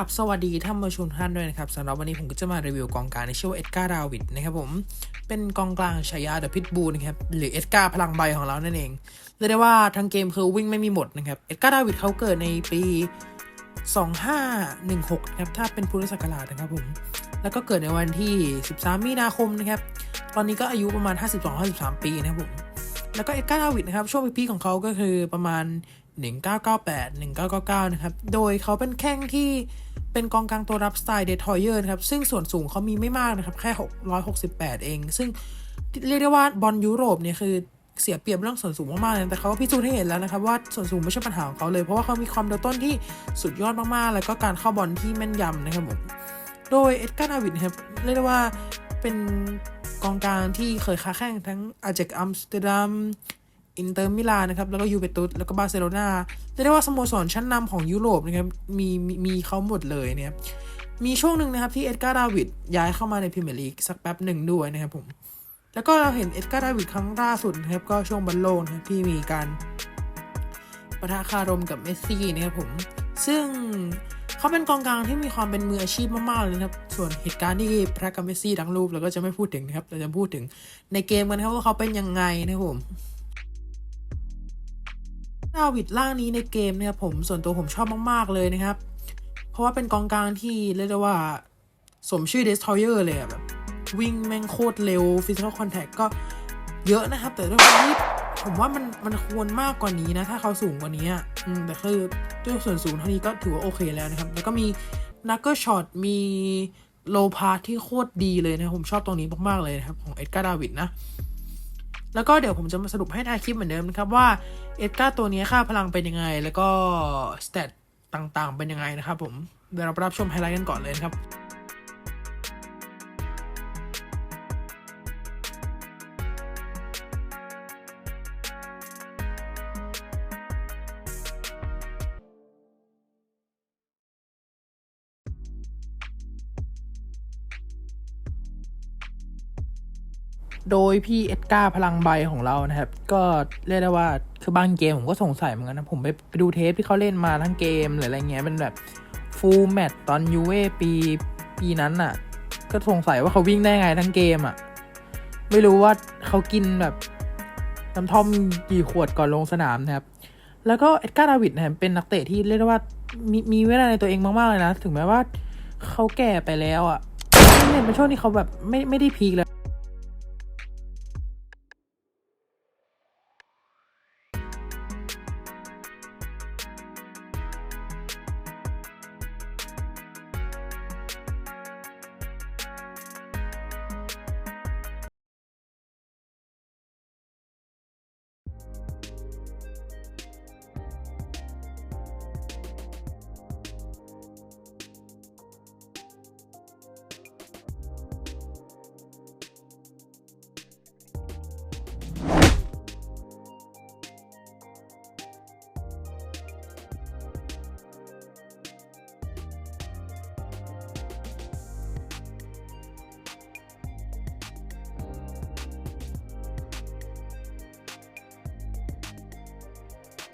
ครับสวัสดีท่านผู้ชมท่านด้วยนะครับสำหรับวันนี้ผมก็จะมารีวิวกองกลางในชื่อว่าเอ็ดการ์ดาวิดนะครับผมเป็นกองกลางฉายาเดอะพิทบูนะครับหรือเอ็ดการ์พลังใบของเรานั่นเองเรียกได้ว่าทั้งเกมคือวิ่งไม่มีหมดนะครับเอ็ดการ์ดาวิดเขาเกิดในปี 2516นะครับถ้าเป็นพุทธศักราชนะครับผมแล้วก็เกิดในวันที่ 13 มีนาคมนะครับตอนนี้ก็อายุประมาณ 52-53 ปีนะครับผมแล้วก็เอ็ดการ์ดาวิดนะครับช่วงพีคของเขาก็คือประมาณ 1998 1999 นะครับโดยเขาเป็นแข้งที่ เป็นกองกลางตัวรับสไตล์เดทอยเยอร์นะครับ ซึ่งส่วนสูงเขามีไม่มากนะครับ แค่ 668 เอง ซึ่งเรียกได้ว่าบอลยุโรปเนี่ยคือเสียเปรียบเรื่องส่วนสูงมากๆเลยแต่เขาก็พิสูจน์ให้เห็นแล้วนะครับว่าส่วนสูงไม่ใช่ปัญหาของเขาเลย เพราะว่าเขามีความเร็วต้นที่สุดยอดมากๆ แล้วก็การเข้าบอลที่แม่นยำนะครับผม โดยเอ็ดการ์นาวิดครับเรียกได้ว่าเป็นกองกลางที่เคยค้าแข่งทั้งอาเจกอัมสเตอร์ดัม อินเตอร์มิลานนะครับ แล้วก็ยูเวนตุสแล้วก็บาร์เซโลนาจะได้ว่าสโมสรชั้นนำของยุโรปนะครับมีมีเขาหมดเลยนะครับมีช่วงหนึ่งนะครับที่เอ็ดการ์ดาวิดย้ายเข้ามาในพรีเมียร์ลีกสักแป๊บหนึ่งด้วยนะครับผม แล้วก็เราเห็นเอ็ดการ์ดาวิดครั้งล่าสุดนะครับก็ช่วงบอลโลกนะที่มีการประทะคารมกับเมสซี่นะครับผม ซึ่งเขาเป็นกองกลางที่มีความเป็นมืออาชีพมากๆเลยนะครับ ส่วนเหตุการณ์ที่พระกับเมสซี่ดังรูปเราก็จะไม่พูดถึงนะครับ เราจะพูดถึงในเกมกันะครับว่าเขาเป็นยังไงนะครับผม ดาวิดล่างนี้ในเกมเนะครับผมส่วนตัวผมชอบมากๆเลยนะครับ เพราะว่าเป็นกองกลางที่เรียกได้ว่า สมชื่อ Destroyer เลยแบบวิ่งแม่งโคตรเร็ว Physical Contact ก็เยอะนะครับ แต่ด้วยความที่ผมว่ามันมันควรมากกว่านี้นะ ถ้าเขาสูงกว่านี้อืมแต่คือด้วยส่วนสูงเท่านี้ก็ถือว่าโอเคแล้วนะครับ แล้วก็มีนักเกอร์ช็อตมีโลพาที่โคตรดีเลยนะ ผมชอบตรงนี้มาก ๆ เลยนะครับ ของเอ็ดการ์ดาวิดนะ แล้วก็เดี๋ยวผมจะมาสรุปให้ทายคลิปเหมือนเดิมนะครับว่าเอ็ดการ์ตัวนี้ค่าพลังเป็นยังไง แล้วก็สเตตต่างๆเป็นยังไงนะครับผมเดี๋ยวเราไปรับชมไฮไลท์กันก่อนเลยครับ โดยพี่เอ็ดการ์พลังใบของเรานะครับ ก็เรียกได้ว่าคือบางเกมผมก็สงสัยเหมือนกันนะ ผมไปไปดูเทปที่เขาเล่นมาทั้งเกมหรืออะไรเงี้ยเป็นแบบฟูลแมตตอนยูเวปีปีนั้นอะ่ะ ก็สงสัยว่าเขาวิ่งได้ไงทั้งเกมอะ่ะ ไม่รู้ว่าเขากินแบบน้ำท่อมกี่ขวดก่อนลงสนามนะครับ แล้วก็เอ็ดการ์ดาวิดนะครับเป็นนักเตะที่เรียกได้ว่ามีมีเวลาในตัวเองมาก ๆ เลยนะ ถึงแม้ว่าเขาแก่ไปแล้วอะ่ะเนี่ยเป็นช่วงที่เขาแบบไม่ไม่ได้พีคแล้ว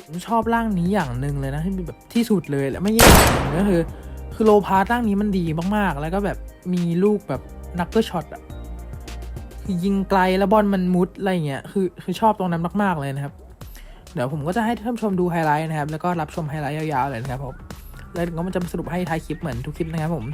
ผมชอบร่างนี้อย่างหนึ่งเลยนะที่เป็นแบบที่สุดเลยและไม่แย่ก็คือ คือโลพาร่างนี้มันดีมากๆ แล้วก็แบบมีลูกแบบนักเกอร์ช็อตอะคือยิงไกลแล้วบอลมันมุดอะไรเงี้ยคือคือชอบตรงนั้นมาก ๆเลยนะครับ เดี๋ยวผมก็จะให้ท่านชมดูไฮไลท์นะครับ แล้วก็รับชมไฮไลท์ยาวๆเลยนะครับผมแล้วก็มันจะสรุปให้ท้ายคลิปเหมือนทุกคลิปนะครับผม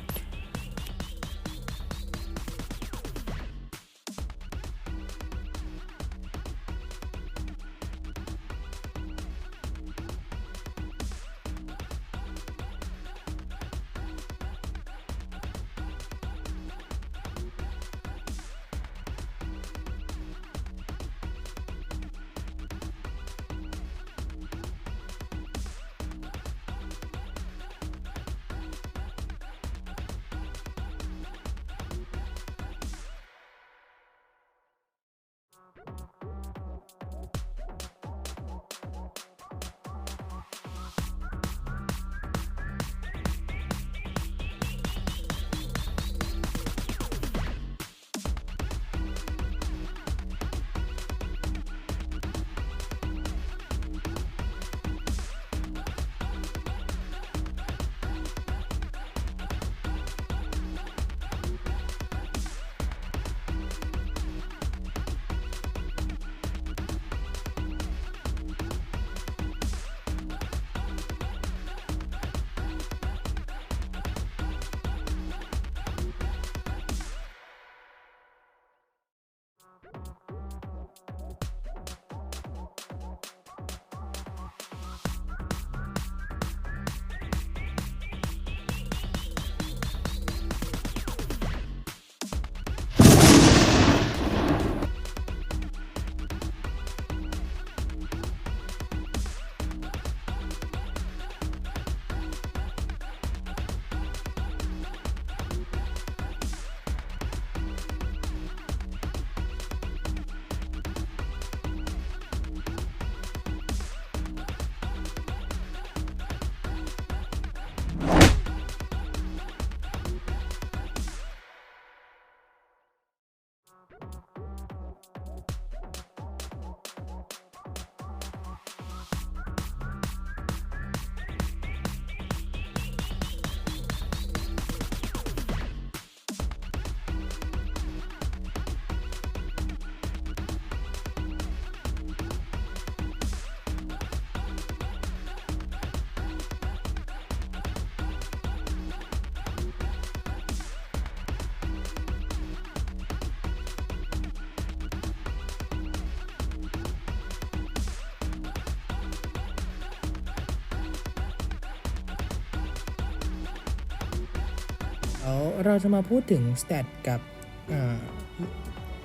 ยวเราจะมาพูดถึงสเตตกับ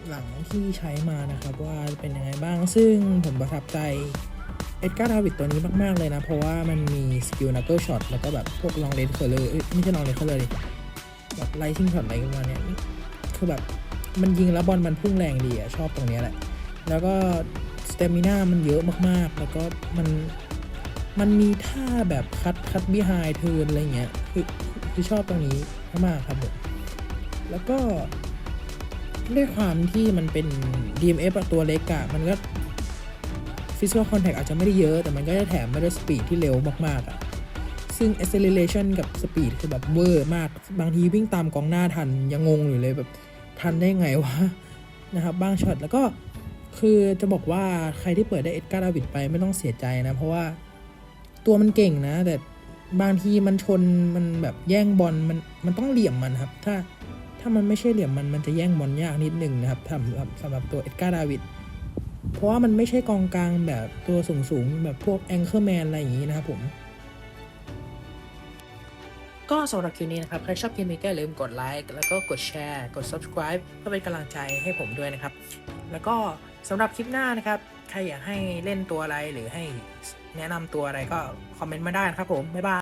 หลังที่ใช้มานะครับว่าเป็นยังไงบ้างซึ่งผมประทับใจเอ็ดการ์ดาวิดตัวนี้มาก ๆ เลยนะ เพราะว่ามันมีสกิลนักเกิลช็อตแล้วก็แบบพวกลองเลนเคอร์เลยไม่ใช่ลองเลนเคอร์เลยแบบไลทิงช็อตอะไรกันมาเนี่ยคือแบบมันยิงแล้วบอลมันพุ่งแรงดีอะชอบตรงเนี้ยแหละ แล้วก็สเตมิน่ามันเยอะมากๆ แล้วก็มันมันมีท่าแบบคัดคัดบิไฮเทิร์นอะไรเงี้ยคือ คือชอบตรงนี้มากๆครับผมแล้วก็ด้วยความที่มันเป็น DMF ตัวเล็กอะมันก็ Physical Contact อาจจะไม่ได้เยอะ แต่มันก็จะแถมมาด้วยสปีดที่เร็วมากๆอะซึ่ง acceleration กับสปีดคือแบบเวอร์มาก บางทีวิ่งตามกองหน้าทันยังงงอยู่เลยแบบทันได้ไงวะนะครับบางช็อตแล้วก็คือจะบอกว่าใครที่เปิดได้เอ็ดการ์ดาวิดไปไม่ต้องเสียใจนะ เพราะว่าตัวมันเก่งนะ แต่ บางทีมันชนมันแบบแย่งบอลมันมันต้องเหลี่ยมมันครับ ถ้าถ้ามันไม่ใช่เหลี่ยมมันมันจะแย่งบอลยากนิดหนึ่งนะครับสำหรับสำหรับตัวเอ็ดการ์ดาวิดเพราะว่ามันไม่ใช่กองกลางแบบตัวสูงสูงแบบพวกแองเกอร์แมนอะไรอย่างนี้นะครับผม ก็สำหรับคลิปนี้นะครับ ใครชอบคลิปนี้ก็อย่าลืมกดไลค์แล้วก็กดแชร์กด subscribe เพื่อเป็นกำลังใจให้ผมด้วยนะครับ แล้วก็สำหรับคลิปหน้านะครับ ใครอยากให้เล่นตัวอะไรหรือให้แนะนำตัวอะไรก็คอมเมนต์มาได้นะครับผม บ๊ายบาย